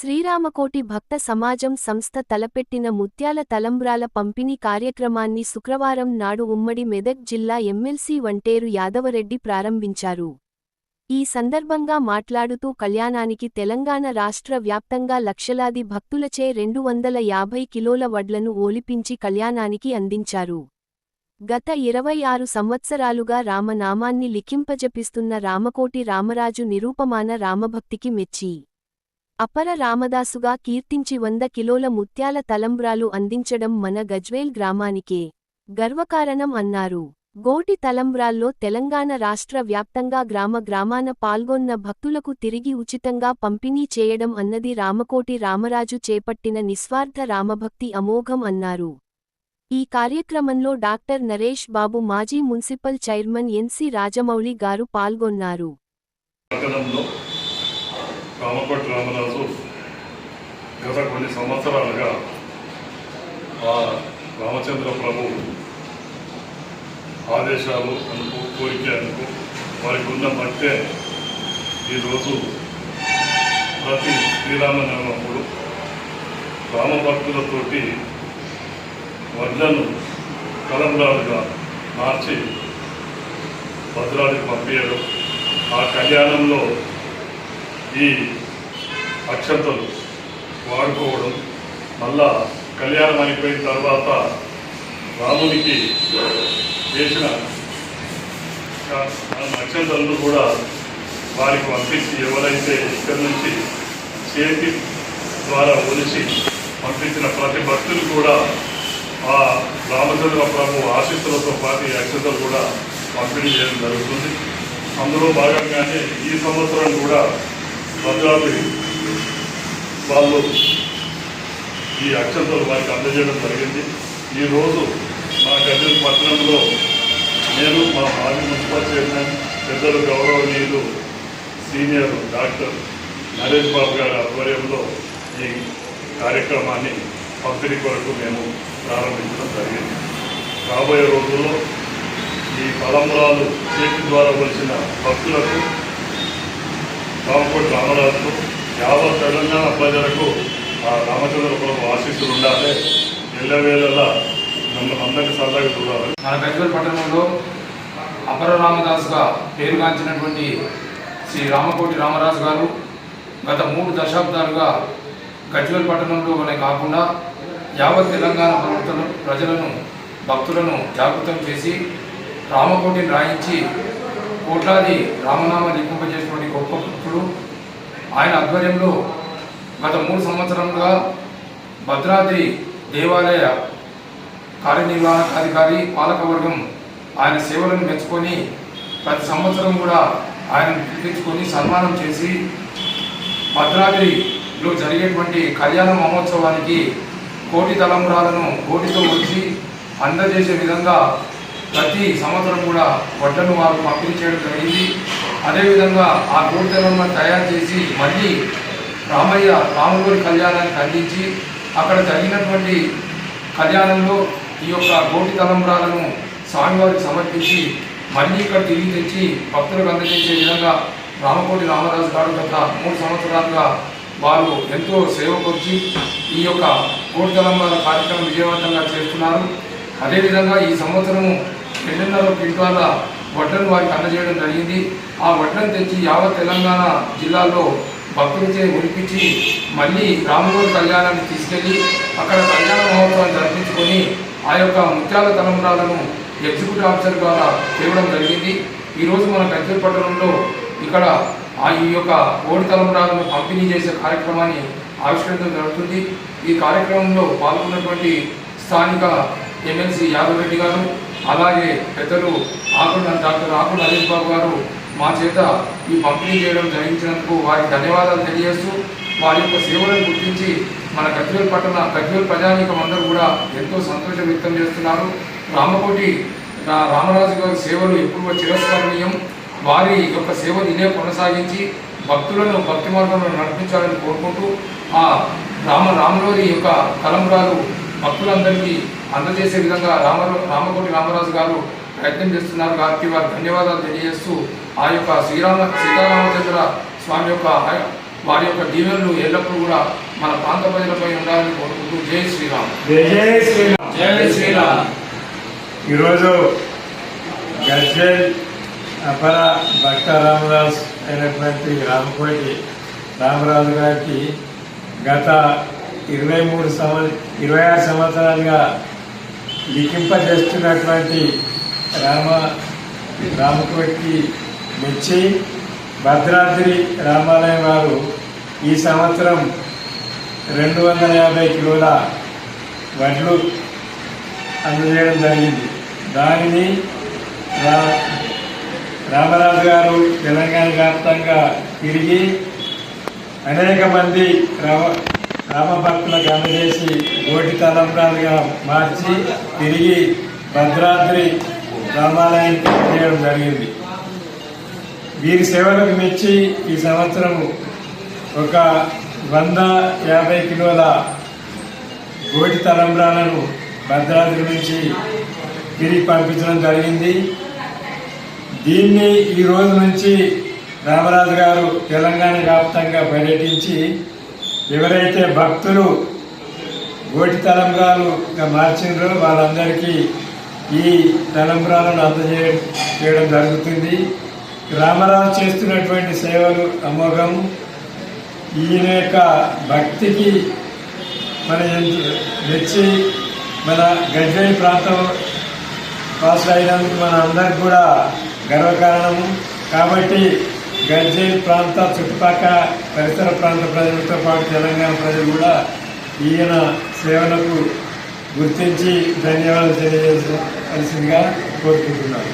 శ్రీరామకోటి భక్త సమాజం సంస్థ తలపెట్టిన ముత్యాల తలంబ్రాల పంపిణీ కార్యక్రమాన్ని శుక్రవారం నాడు ఉమ్మడి మెదక్ జిల్లా ఎమ్మెల్సీ వంటేరు యాదవరెడ్డి ప్రారంభించారు. ఈ సందర్భంగా మాట్లాడుతూ కళ్యాణానికి తెలంగాణ రాష్ట్ర వ్యాప్తంగా లక్షలాది భక్తులచే రెండు వందల యాభై కిలోల వడ్లను ఓలిపించి కళ్యాణానికి అందించారు. గత ఇరవై ఆరు సంవత్సరాలుగా రామనామాన్ని లిఖింపజపిస్తున్న రామకోటి రామరాజు నిరూపమాన రామభక్తికి మెచ్చి అపర రామదాసుగా కీర్తించి వంద కిలోల ముత్యాల తలంబ్రాలు అందించడం మన గజ్వేల్ గ్రామానికే గర్వకారణం అన్నారు. గోటి తలంబ్రాల్లో తెలంగాణ రాష్ట్ర వ్యాప్తంగా గ్రామ గ్రామాన పాల్గొన్న భక్తులకు తిరిగి ఉచితంగా పంపిణీ చేయడం అన్నది రామకోటి రామరాజు చేపట్టిన నిస్వార్థ రామభక్తి అమోఘం అన్నారు. ఈ కార్యక్రమంలో డాక్టర్ నరేష్ బాబు మాజీ మున్సిపల్ చైర్మన్ ఎన్సి రాజమౌళి గారు పాల్గొన్నారు. రామకోటి రామరాజు గత కొన్ని సంవత్సరాలుగా ఆ రామచంద్ర ప్రభు ఆదేశాలు అనుకు కోరిక అనుకు వారికి ఉన్న బట్టే ఈరోజు ప్రతి శ్రీరామనవమప్పుడు రామభక్తులతోటి వడ్లను తలంబ్రాలుగా మార్చి భద్రాలకు పంపించడం ఆ కళ్యాణంలో ఈ అక్షంతలు వాడుకోవడం మళ్ళా కళ్యాణం అయిపోయిన తర్వాత రామునికి చేసిన ఆ అక్షంతలను కూడా వారికి పంపించి ఎవరైతే ఇక్కడి నుంచి చేతి ద్వారా ఒలిసి పంపించిన ప్రతి భక్తులు కూడా ఆ రామచంద్ర ప్రభు ఆశీస్సులతో పాటు ఈ అక్షంతలు కూడా పంపిణీ చేయడం జరుగుతుంది. అందులో భాగంగానే ఈ సంవత్సరం కూడా భద్రాద్రి వాళ్ళు ఈ అక్షంతలు వారికి అందజేయడం జరిగింది. ఈరోజు మా గజల్ పట్టణంలో నేను మా మాజీ మున్సిపల్ చైర్మన్ పెద్దలు గౌరవనీయులు సీనియర్ డాక్టర్ నరేష్ బాబు గారి ఆధ్వర్యంలో ఈ కార్యక్రమాన్ని పంపిణీ కొరకు మేము ప్రారంభించడం జరిగింది. రాబోయే రోజుల్లో ఈ తలంబరాలు చేతి ద్వారా వచ్చిన భక్తులకు రామకోటి రామరాజుకు యావత్ తెలంగాణ ప్రజలకు ఆ రామచంద్ర ప్రభు ఆశీస్సులు ఉండాలి. ఎల్లవేళలా మమ్మల్ని అందరికీ సరదాగా చూడాలి. మన గజ్వల్ పట్టణంలో అపర రామదాస్గా పేరుగాంచినటువంటి శ్రీ రామకోటి రామరాజు గారు గత మూడు దశాబ్దాలుగా గజ్వల్ పట్టణంలోనే కాకుండా యావత్ తెలంగాణ ప్రభుత్వం ప్రజలను భక్తులను జాగృతం చేసి రామకోటిని రాయించి కోట్లాది రామనామ లిఖింపజేసినటువంటి గొప్ప ఆయన ఆధ్వర్యంలో గత మూడు సంవత్సరాలుగా భద్రాద్రి దేవాలయ కార్యనిర్వహణాధికారి పాలకవర్గం ఆయన సేవలను మెచ్చుకొని ప్రతి సంవత్సరం కూడా ఆయనను పిలిపించుకొని సన్మానం చేసి భద్రాద్రిలో జరిగేటువంటి కళ్యాణ మహోత్సవానికి కోటి తలంబరాలను కోటితో వచ్చి అందజేసే విధంగా ప్రతి సంవత్సరం కూడా వడ్డను వారు పంపిణీ చేయడం జరిగింది. అదేవిధంగా ఆ కోటి తయారు చేసి మళ్ళీ రామయ్య రాములూరి కళ్యాణానికి అందించి అక్కడ జరిగినటువంటి కళ్యాణంలో ఈ యొక్క గోటి తలంబరాలను స్వామివారికి సమర్పించి మళ్ళీ ఇక్కడ తిరిగి తెచ్చి భక్తులకు అందజేసే విధంగా రామకోటి రామరాజు గారు గత మూడు సంవత్సరాలుగా వారు ఎంతో సేవకొచ్చి ఈ యొక్క గోటి తలంబ్రాల కార్యక్రమం విజయవంతంగా చేస్తున్నారు. అదేవిధంగా ఈ సంవత్సరము రెండున్నర క్వింటాల వడ్లను వారికి అందజేయడం జరిగింది. ఆ వడ్లను తెచ్చి యావత్ తెలంగాణ జిల్లాలో భక్తులచే ఉడిపించి మళ్ళీ రాములూరు కళ్యాణాన్ని తీసుకెళ్ళి అక్కడ కళ్యాణ మహోత్సవాన్ని జరిపించుకొని ఆ యొక్క ముత్యాల తలంబరాలను ఎగ్జిక్యూటివ్ ఆఫీసర్ ద్వారా తేవడం జరిగింది. ఈరోజు మన గజ్జల్ పట్టణంలో ఇక్కడ ఆ ఈ యొక్క ఓడి తలంబరాలను పంపిణీ చేసే కార్యక్రమాన్ని ఆవిష్కరించడం జరుగుతుంది. ఈ కార్యక్రమంలో పాల్గొన్నటువంటి స్థానిక ఎమ్మెల్సీ యాదవ్ రెడ్డి గారు అలాగే పెద్దలు ఆకుల డాక్టర్ ఆకుల నరేష్ బాబు గారు మా చేత ఈ పంపిణీ చేయడం జరిగించినందుకు వారికి ధన్యవాదాలు తెలియజేస్తూ వారి యొక్క సేవలను గుర్తించి మన గజ్వేల్ పట్టణ గజ్వేల్ ప్రజానీకం అందరూ కూడా ఎంతో సంతోషం వ్యక్తం చేస్తున్నారు. రామకోటి రామరాజు గారి సేవలు ఎప్పుడు చిరస్మరణీయం. వారి యొక్క సేవలు ఇదే కొనసాగించి భక్తులను భక్తి మార్గంలో నడిపించాలని కోరుకుంటూ ఆ రామ రాములోని యొక్క తలంబరాలు భక్తులందరికీ అందజేసే విధంగా రామ రామకోటి రామరాజు గారు ప్రయత్నం చేస్తున్నారు. కాబట్టి వారికి ధన్యవాదాలు తెలియజేస్తూ ఆ యొక్క శ్రీరామ సీతారామచంద్ర స్వామి యొక్క వారి యొక్క దీవెనలు ఎల్లప్పుడూ కూడా మన ప్రాంత ప్రజలపై ఉండాలని కోరుకుంటూ జై శ్రీరామ్. జై జై శ్రీరామ్. జై శ్రీరామ్. ఈరోజు గజ్వేల్ అపర భక్త రామదాస్ అయినటువంటి రామకోటి రామరాజు గారికి గత ఇరవై మూడు సంవ ఇరవై ఆరు సంవత్సరాలుగా లిఖింపజేస్తున్నటువంటి రామ రామకోటికి మెచ్చి భద్రాద్రి రామాలయం వారు ఈ సంవత్సరం రెండు వందల యాభై కిలోల వడ్లు అందజేయడం జరిగింది. దానిని రా రామరాజు గారు తెలంగాణ వ్యాప్తంగా తిరిగి అనేక మంది రామ రామభక్తులకు అందజేసి ఓటి తలంబ్రాలుగా మార్చి తిరిగి భద్రాద్రి రామాలయానికి చేయడం జరిగింది. వీరి సేవలకు మెచ్చి ఈ సంవత్సరం ఒక వంద యాభై కిలోల గోటి తలంబ్రాలను భద్రాద్రి నుంచి తిరిగి పంపించడం జరిగింది. దీన్ని ఈ రోజు నుంచి రామరాజు గారు తెలంగాణ వ్యాప్తంగా పర్యటించి ఎవరైతే భక్తులు గోటి తలంబ్రాలుగా మార్చిండ్రో వాళ్ళందరికీ ఈ తలంబ్రాలను అందజేయడం చేయడం జరుగుతుంది. రామరాజు చేస్తున్నటువంటి సేవలు అమోఘం. ఈయన యొక్క భక్తికి మన మెచ్చి మన గజ్వేల్ ప్రాంతం పాస్ అయినందుకు మన అందరికి కూడా గర్వకారణము. కాబట్టి గజ్వేల్ ప్రాంత చుట్టుపక్కల పరిసర ప్రాంత ప్రజలతో పాటు తెలంగాణ ప్రజలు కూడా ఈయన సేవలకు గుర్తించి ధన్యవాదాలు తెలియజేయాల్సిందిగా కోరుకుంటున్నాను.